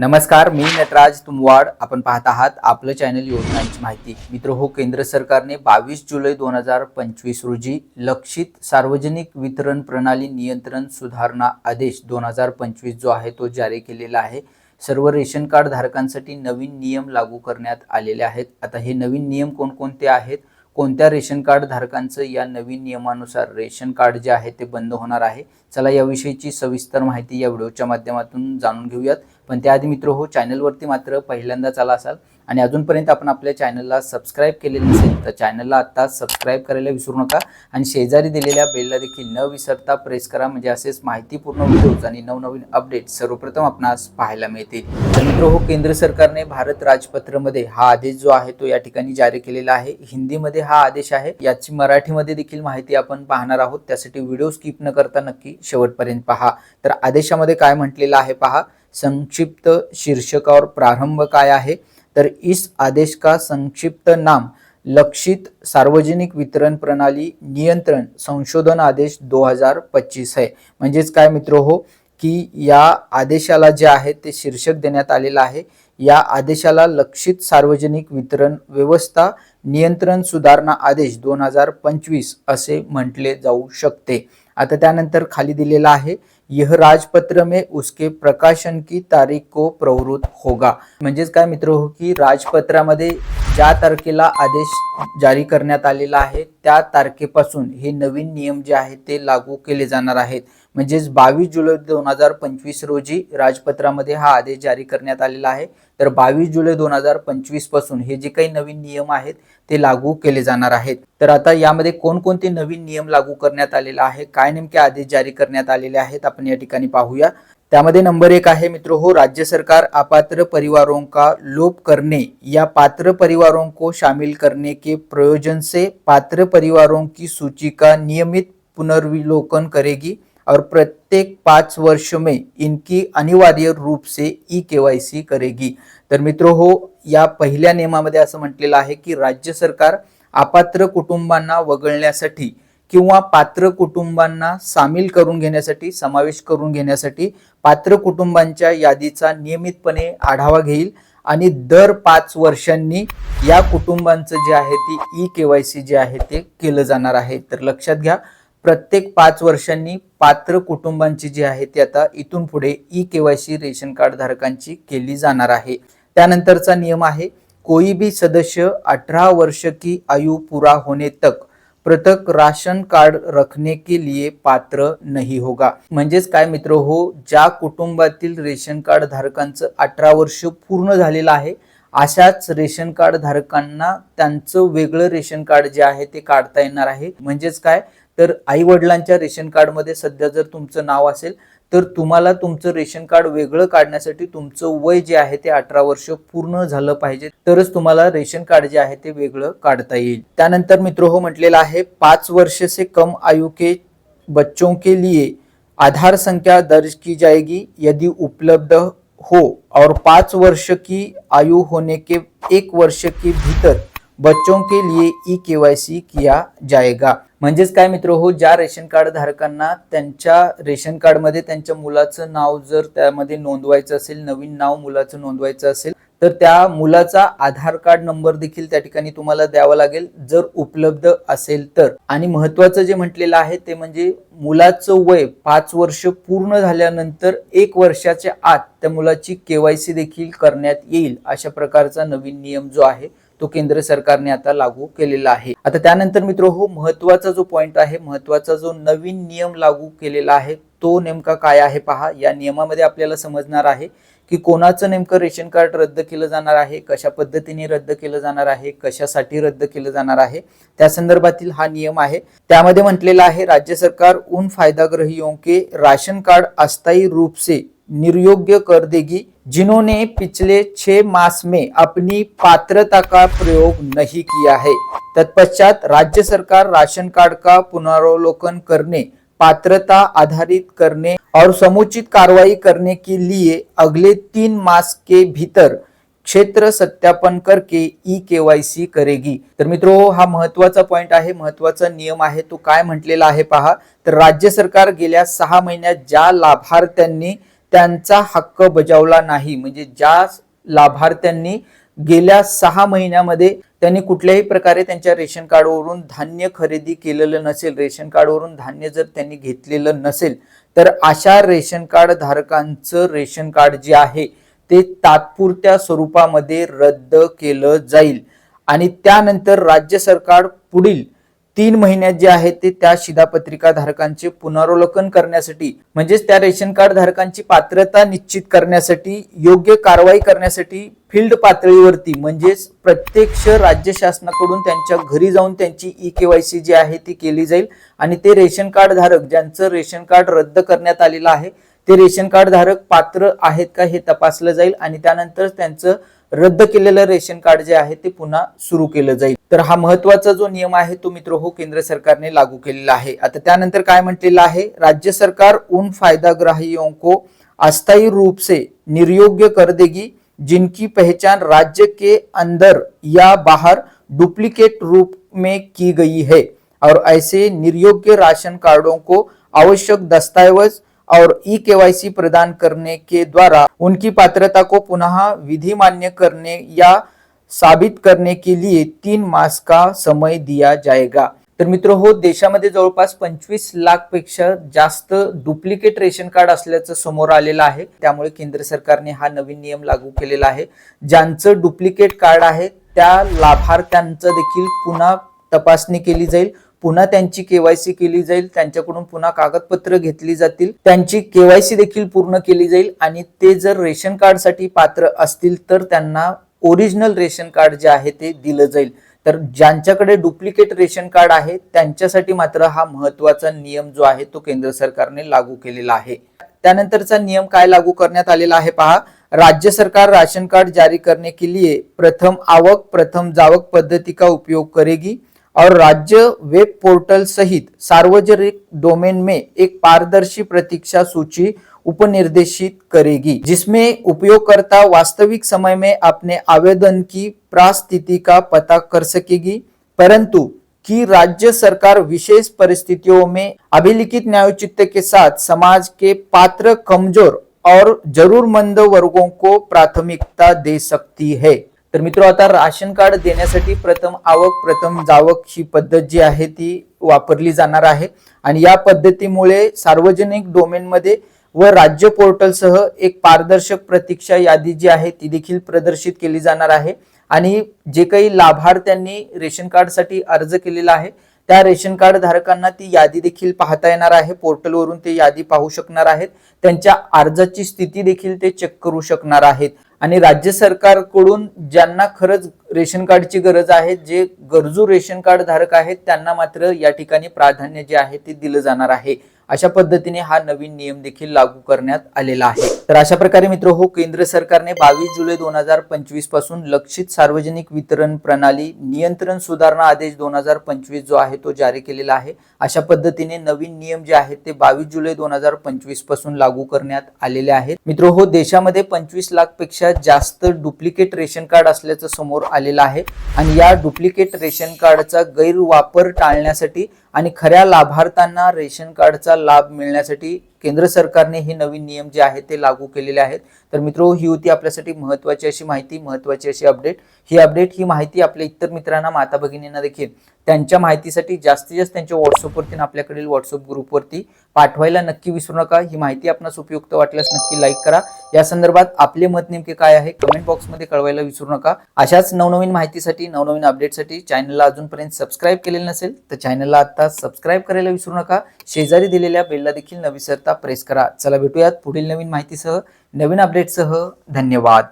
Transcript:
नमस्कार मी नटराज तुमवाड. आपण पाहत आहात आपलं चॅनल योजनांची माहिती. मित्र हो केंद्र सरकारने बावीस जुलै दोन हजार पंचवीस रोजी लक्षित सार्वजनिक वितरण प्रणाली नियंत्रण सुधारणा आदेश दोन हजार पंचवीस जो आहे तो जारी केलेला आहे. सर्व रेशन कार्ड धारकांसाठी नवीन नियम लागू करण्यात आलेले आहेत. आता हे नवीन नियम कोणकोणते आहेत? कोणत्या रेशन कार्ड धारकांचं या नवीन नियमानुसार रेशन कार्ड जे आहे ते बंद होणार आहे? चला याविषयीची सविस्तर माहिती या व्हिडिओच्या माध्यमातून जाणून घेऊयात. पण त्याआधी मित्र हो चॅनलवरती मात्र पहिल्यांदाच आला असाल आणि अजूनपर्यंत आपण आपल्या चॅनलला सबस्क्राईब केले नसेल तर चॅनलला आत्ता सबस्क्राईब करायला विसरू नका आणि शेजारी दिलेल्या बेलला देखील न विसरता प्रेस करा म्हणजे असेच माहितीपूर्ण व्हिडिओज आणि नवनवीन अपडेट सर्वप्रथम आपणास पाहायला मिळतील. तर मित्र हो केंद्र सरकारने भारत राजपत्रमध्ये हा आदेश जो आहे तो या ठिकाणी जारी केलेला आहे. हिंदीमध्ये हा आदेश आहे. याची मराठीमध्ये देखील माहिती आपण पाहणार आहोत. त्यासाठी व्हिडिओ स्किप न करता नक्की शेवटपर्यंत पहा. तर आदेशामध्ये काय म्हटलेलं आहे पहा. संक्षिप्त शीर्षकावर प्रारंभ काय आहे? तर इस आदेश का संक्षिप्त नाम लक्षित सार्वजनिक वितरण प्रणाली नियंत्रण संशोधन आदेश 2025 है. म्हणजेच काय मित्र हो? की या आदेशाला जे आहे ते शीर्षक देण्यात आलेलं आहे. या आदेशाला लक्षित सार्वजनिक वितरण व्यवस्था नियंत्रण सुधारणा आदेश दोन हजार पंचवीस असे म्हटले जाऊ शकते. आता त्यानंतर खाली दिलेला आहे यह राजपत्र में उसके प्रकाशन की तारीख को प्रवृत्त होगा। म्हणजेच काय मित्र हो की राजपत्रामध्ये ज्या तारखेला आदेश जारी करण्यात आलेला आहे त्या तारखेपासून हे नवीन नियम जे आहेत ते लागू केले जाणार आहेत. म्हणजेच बावीस जुलै दोन हजार पंचवीस रोजी राजपत्रामध्ये हा आदेश जारी करण्यात आलेला आहे. तर बावीस जुलै दोन हजार पंचवीसपासून हे जे काही नवीन नियम आहेत ते लागू केले जाणार आहेत. तर आता यामध्ये कोणकोणते नवीन नियम लागू करण्यात आलेला आहे काय नेमके आदेश जारी करण्यात आलेले आहेत आपण या ठिकाणी पाहूया. त्यामध्ये नंबर एक आहे मित्र हो राज्य सरकार अपात्र परिवारों का लोप करने या पात्र परिवारों को शामिल करने के प्रयोजन से पात्र परिवारों की सूची का नियमित पुनर्विलोकन करेगी. और प्रत्येक पाँच वर्ष में इनकी अनिवार्य रूप से ई के वाय सी करेगी। तर मित्र हो या पहिल्या नियमामध्ये असं म्हटलेलं आहे की राज्य सरकार अपात्र कुटुंबांना वगळण्यासाठी किंवा पात्र कुटुंबांना सामील करून घेण्यासाठी समावेश करून घेण्यासाठी पात्र कुटुंबांच्या यादीचा नियमितपणे आढावा घेईल आणि दर पाच वर्षांनी या कुटुंबांचं जे आहे ती ई के वाय सी जे आहे ते केलं जाणार आहे. तर लक्षात घ्या प्रत्येक पाच वर्षांनी पात्र कुटुंबांची जी आहे ती आता इथून पुढे ई केवायसी रेशन कार्ड धारकांची केली जाणार आहे. त्यानंतरचा नियम आहे कोई भी सदस्य अठरा वर्ष की आयु पूरा होने तक पृथक राशन कार्ड रखने के लिए पात्र नहीं होगा. म्हणजेच काय मित्र हो ज्या कुटुंबातील रेशन कार्ड धारकांचं अठरा वर्ष पूर्ण झालेलं आहे अशाच रेशन कार्ड धारकांना त्यांचं वेगळं रेशन कार्ड जे आहे ते काढता येणार आहे. म्हणजेच काय तर आई वडिलांच्या रेशन कार्डमध्ये सध्या जर तुमचं नाव असेल तर तुम्हाला तुमचं रेशन कार्ड वेगळं काढण्यासाठी तुमचं वय जे आहे ते अठरा वर्ष पूर्ण झालं पाहिजे. तरच तुम्हाला रेशन कार्ड जे आहे ते वेगळं काढता येईल. त्यानंतर मित्र हो म्हटलेलं आहे पाच वर्ष से कम आयु के बच्चों के लिए आधार संख्या दर्ज की जाएगी यदि उपलब्ध हो और पाँच वर्ष की आयु होने के एक वर्ष के भीतर बच्चों के लिए ई केवायसी किया जाएगा। म्हणजेच काय मित्र हो ज्या रेशन कार्ड धारकांना त्यांच्या रेशन कार्डमध्ये त्यांच्या मुलाचं नाव जर त्यामध्ये नोंदवायचं असेल नवीन नाव मुलाचं नोंदवायचं असेल तर त्या मुलाचा आधार कार्ड नंबर देखील त्या ठिकाणी तुम्हाला द्यावा लागेल जर उपलब्ध असेल तर. आणि महत्वाचं जे म्हटलेलं आहे ते म्हणजे मुलाचं वय पाच वर्ष पूर्ण झाल्यानंतर एक वर्षाच्या आत त्या मुलाची केवायसी देखील करण्यात येईल अशा प्रकारचा नवीन नियम जो आहे तो केंद्र सरकारने आता लागू केलेला आहे. आता त्यानंतर मित्र हो महत्त्वाचा जो पॉइंट आहे महत्त्वाचा जो नवीन नियम लागू केलेला आहे तो नेमका काय आहे पहा. या नियमामध्ये आपल्याला समजणार आहे की कोणाचं नेमकं रेशन कार्ड रद्द केलं जाणार आहे कशा पद्धतीने रद्द केलं जाणार आहे कशासाठी रद्द केलं जाणार आहे त्या संदर्भातील हा नियम आहे. त्यामध्ये म्हटलेलं आहे राज्य सरकार उन फायदाग्रहियों के राशन कार्ड अस्थायी रूप से निर्योग्य कर देगी जिन्होंने पिछले छह मास में अपनी पात्रता का प्रयोग नहीं किया है। तत्पश्चात राज्य सरकार राशन कार्ड का पुनरावलोकन करने पात्रता आधारित करने और समुचित कार्रवाई करने के लिए अगले तीन मास के भीतर क्षेत्र सत्यापन करके ई केवायसी करेगी। तर मित्रो हा महत्त्वाचा पॉइंट आहे महत्त्वाचा नियम आहे तो काय म्हटलेला आहे पहा. तर राज्य सरकार गेल्या सहा महिन्यात ज्या लाभार्थ्यांनी त्यांचा हक्क बजावला नाही. म्हणजे ज्या लाभार्थ्यांनी गेल्या सहा महिन्यामध्ये त्यांनी कुठल्याही प्रकारे त्यांच्या रेशन कार्डवरून धान्य खरेदी केलेलं नसेल रेशन कार्डवरून धान्य जर त्यांनी घेतलेलं नसेल तर अशा रेशन कार्ड धारकांचं रेशन कार्ड जे आहे ते तात्पुरत्या स्वरूपामध्ये रद्द केलं जाईल. आणि त्यानंतर राज्य सरकार पुढील तीन महिन्यात जे आहे ते त्या शिधापत्रिका धारकांचे पुनरावलोकन करण्यासाठी म्हणजेच त्या रेशन कार्ड धारकांची पात्रता निश्चित करण्यासाठी योग्य कारवाई करण्यासाठी फील्ड पातळीवरती म्हणजेच प्रत्यक्ष राज्य शासनाकडून त्यांच्या घरी जाऊन त्यांची ई केवायसी जी आहे ती केली जाईल आणि ते रेशन कार्ड धारक ज्यांचं रेशन कार्ड रद्द करण्यात आलेलं आहे ते रेशन कार्ड धारक पात्र आहेत का हे तपासलं जाईल आणि त्यानंतर त्यांचं रद्द केलेलं रेशन कार्ड जे आहे ते पुन्हा सुरू केलं जाईल. तर हा महत्त्वाचा जो नियम आहे तो मित्र हो केंद्र सरकारने लागू केलेला आहे. आता त्यानंतर काय म्हटलेलं आहे? राज्य सरकार उन फायदा ग्राहियों को अस्थायी रूप से निर्योग्य कर देगी जिनकी पहचान राज्य के अंदर या बाहर डुप्लीकेट रूप में की गई है. और ऐसे निर्योग्य राशन कार्डों को आवश्यक दस्तावेज और ई केवाईसी प्रदान करने के द्वारा उनकी पात्रता को पुनः विधि मान्य करने या साबित करने के लिए तीन मास का समय दिया जाएगा। तर मित्र हो देशामध्ये जवळपास पंचवीस लाखपेक्षा जास्त डुप्लिकेट रेशन कार्ड असल्याचं समोर आलेलं आहे. त्यामुळे केंद्र सरकारने हा नवीन नियम लागू केलेला आहे. ज्यांचं डुप्लिकेट कार्ड आहे त्या लाभार्थ्यांचं देखील पुन्हा तपासणी केली जाईल. पुन्हा त्यांची केवायसी केली जाईल त्यांच्याकडून पुन्हा कागदपत्र घेतली जातील त्यांची केवायसी देखील पूर्ण केली जाईल आणि ते जर रेशन कार्डसाठी पात्र असतील तर त्यांना ओरिजिनल रेशन कार्ड जे आहे ते दिलं जाईल. तर ज्यांच्याकडे डुप्लिकेट रेशन कार्ड आहे त्यांच्यासाठी मात्र हा महत्त्वाचा नियम जो आहे तो केंद्र सरकारने लागू केलेला आहे. त्यानंतरचा नियम काय लागू करण्यात आलेला आहे पहा. राज्य सरकार राशन कार्ड जारी करने के लिए प्रथम आवक प्रथम जावक पद्धती का उपयोग करेगी. और राज्य वेब पोर्टल सहित सार्वजनिक डोमेन में एक पारदर्शी प्रतीक्षा सूची उपनिर्देशित करेगी, जिसमें उपयोगकर्ता वास्तविक समय में अपने आवेदन की प्रास्थिति का पता कर सकेगी। परंतु कि राज्य सरकार विशेष परिस्थितियों में अभिलिखित न्यायोचित के साथ समाज के पात्र कमज़ोर और जरूरमंद वर्गों को प्राथमिकता दे सकती है। तर मित्र आता राशन कार्ड देण्यासाठी प्रथम आवक प्रथम जावक ही पद्धत जी आहे ती वापरली जाणार आहे. आणि या पद्धतीमुळे सार्वजनिक डोमेनमध्ये व राज्य पोर्टलसह एक पारदर्शक प्रतीक्षा यादी जी आहे ती देखील प्रदर्शित केली जाणार आहे. आणि जे काही लाभार्थ्यांनी रेशन कार्डसाठी अर्ज केलेला आहे त्या रेशन कार्ड धारकांना ती यादी देखील पाहता येणार आहे. पोर्टलवरून ते यादी पाहू शकणार आहेत. त्यांच्या अर्जाची स्थिती देखील ते चेक करू शकणार आहेत. आणि राज्य सरकारकडून ज्यांना खरंच रेशन कार्डची गरज आहे. जे गरजू रेशन कार्ड धारक आहेत त्यांना मात्र या ठिकाणी प्राधान्य जे आहे ते दिलं जाणार आहे. अशा पद्धतीने हा नवीन नियम देखील लागू करण्यात आलेला आहे. तर अशा प्रकारे मित्र हो केंद्र सरकारने बावीस जुलै दोन हजार पंचवीसपासून लक्षित सार्वजनिक वितरण प्रणाली नियंत्रण सुधारणा आदेश दोन हजार पंचवीस जो आहे तो जारी केलेला आहे. अशा पद्धतीने नवीन नियम जे आहेत ते बावीस जुलै दोन हजार पंचवीसपासून लागू करण्यात आलेले आहेत. मित्र हो देशामध्ये पंचवीस लाखपेक्षा जास्त डुप्लिकेट रेशन कार्ड असल्याचं समोर आलेला आहे. आणि या डुप्लिकेट रेशन कार्डचा गैरवापर टाळण्यासाठी आणि खऱ्या लाभार्थ्यांना रेशन कार्डचा लाभ मिळण्यासाठी केंद्र सरकारने हे नवीन नियम जे आहेत ते लागू केलेले आहेत. तर मित्रो ही होती आपल्यासाठी महत्वाची अशी माहिती महत्वाची अशी अपडेट. ही अपडेट ही माहिती आपल्या इतर मित्रांना माता भगिनींना देखील त्यांच्या माहितीसाठी जास्तीत जास्त त्यांच्या व्हॉट्सअपवरती आणि आपल्याकडील व्हॉट्सअप ग्रुपवरती पाठवायला नक्की विसरू नका. ही माहिती आपणास उपयुक्त वाटल्यास नक्की लाईक करा. या संदर्भात आपले मत नेमके काय आहे कमेंट बॉक्समध्ये कळवायला विसरू नका. अशाच नवनवीन माहितीसाठी नवनवीन अपडेटसाठी चॅनलला अजूनपर्यंत सबस्क्राईब केलेलं नसेल तर चॅनलला आता सबस्क्राईब करायला विसरू नका. शेजारी दिलेल्या बेलला देखील न विसरता प्रेस करा. चला भेटूयात पुढील नवीन माहितीसह नवीन अपडेटसह धन्यवाद.